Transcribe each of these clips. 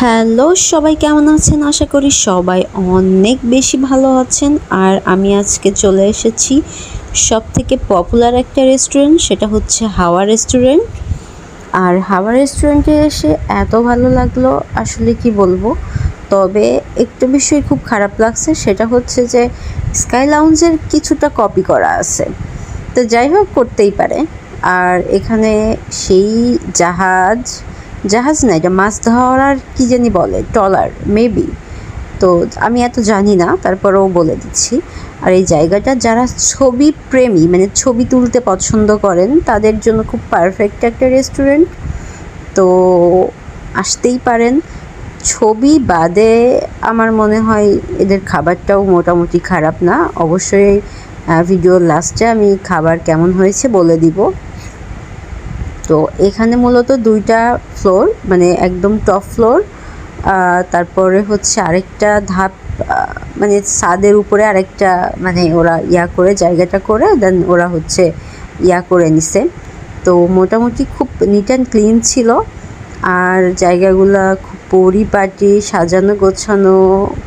Hello, সবাই কেমন আছেন? আশা করি সবাই অনেক বেশি ভালো আছেন। আর আমি আজকে চলে এসেছি সব থেকে পপুলার একটা রেস্টুরেন্ট, সেটা হচ্ছে হাওয়া রেস্টুরেন্ট। আর হাওয়া রেস্টুরেন্টে এসে এত ভালো লাগল, আসলে কি বলব? তবে একটু বিষয় খুব খারাপ লাগছে, সেটা হচ্ছে যে স্কাই লাউঞ্জের কিছুটা কপি করা আছে। তো যাই হোক, করতেই পারে। আর এখানে সেই জাহাজ জাহাজ না এটা মাছ ধরার কি জানি বলে, ট্রলার মেবি তো আমি এত জানি না, তারপরেও বলে দিচ্ছি। আর এই জায়গাটা যারা ছবি প্রেমী মানে ছবি তুলতে পছন্দ করেন, তাদের জন্য খুব পারফেক্ট একটা রেস্টুরেন্ট তো আসতেই পারেন। ছবি বাদে আমার মনে হয় এদের খাবারটাও মোটামুটি খারাপ না। অবশ্যই ভিডিওর লাস্টে আমি খাবার কেমন হয়েছে বলে দিব। তো এখানে মূলত দুইটা ফ্লোর মানে একদম টপ ফ্লোর তারপরে হচ্ছে আরেকটা ধাপ মানে ছাদের উপরে আরেকটা মানে ওরা ইয়া করে, জায়গাটা করে দেন ওরা হচ্ছে ইয়া করে নিছে। তো মোটামুটি খুব নিট অ্যান্ড ক্লিন ছিল। আর জায়গাগুলো খুব পরিপাটি, সাজানো গোছানো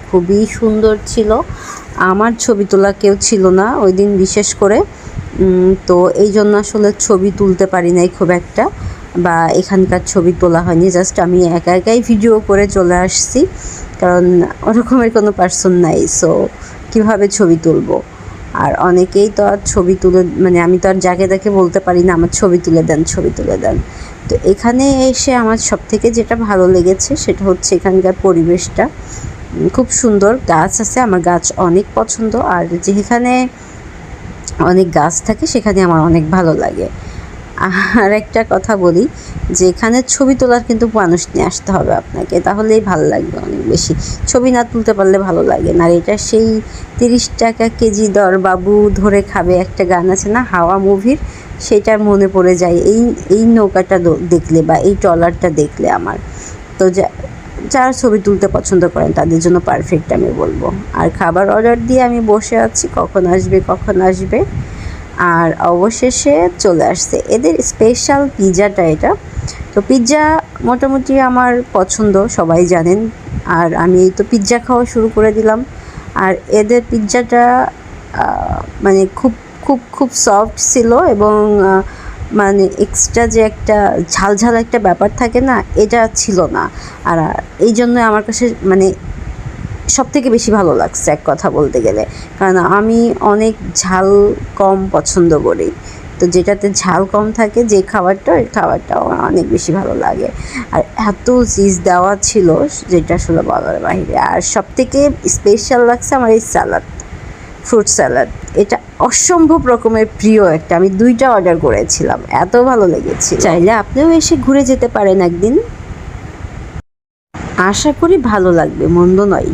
খুবই সুন্দর ছিল। আমার ছবি তোলা কেউ ছিল না ওই দিন বিশেষ করে। তো এই জন্য আসলে ছবি তুলতে পারি নাই খুব একটা, বা এখানকার ছবি তোলা হয়নি জাস্ট আমি একা একাই ভিডিও করে চলে আসছি, কারণ ওরকমের কোনো পার্সন নাই সো কীভাবে ছবি তুলবো? আর অনেকেই তো আর ছবি তুলে মানে আমি তো আর যাকে তাকে বলতে পারি না, আমার ছবি তুলে দেন, ছবি তুলে দেন। তো এখানে এসে আমার সব থেকে যেটা ভালো লেগেছে, সেটা হচ্ছে এখানকার পরিবেশটা। খুব সুন্দর, গাছ আছে, আমার গাছ অনেক পছন্দ, আর যেখানে অনেক গাছ থাকে, সেখানে আমার অনেক ভালো লাগে। আর একটা কথা বলি যে এখানে ছবি তোলার কিন্তু মানুষ নিয়ে আসতে হবে আপনাকে, তাহলেই ভালো লাগবে অনেক বেশি। ছবি না তুলতে পারলে ভালো লাগে না। এটা সেই তিরিশ টাকা কেজি দর বাবু ধরে খাবে একটা গান আছে না, হাওয়া মুভির, সেটার মনে পড়ে যায়। এই এই নৌকাটা দেখলে বা এই ট্রলারটা দেখলে আমার। তো যা যারা ছবি তুলতে পছন্দ করেন, তাদের জন্য পারফেক্ট আমি বলব। আর খাবার অর্ডার দিয়ে আমি বসে আছি, কখন আসবে কখন আসবে। আর অবশেষে চলে আসছে। এদের স্পেশাল পিৎজাটা এটা। তো পিৎজা মোটামুটি আমার পছন্দ, সবাই জানেন। আর আমি এই তো পিৎজা খাওয়া শুরু করে দিলাম। আর এদের পিৎজাটা মানে খুব খুব খুব সফট ছিল এবং মানে এক্সট্রা যে একটা ঝালঝাল একটা ব্যাপার থাকে না, এটা ছিল না। আর এই জন্য আমার কাছে মানে সব থেকে বেশি ভালো লাগছে এক কথা বলতে গেলে। কারণ আমি অনেক ঝাল কম পছন্দ করি। তো যেটাতে ঝাল কম থাকে, যে খাবারটা, ওই খাবারটাও আমার অনেক বেশি ভালো লাগে। আর এত চিজ দেওয়া ছিল, যেটা আসলে বলার বাইরে। আর সব থেকে স্পেশাল লাগছে আমার এই স্যালাড ফ্রুট স্যালাড। এটা অসম্ভব রকমের প্রিয় একটা। আমি দুইটা অর্ডার করেছিলাম। এত ভালো লেগেছে চাইলে আপনিও এসে ঘুরে যেতে পারেন একদিন। আশা করি ভালো লাগবে মন্দ নয়।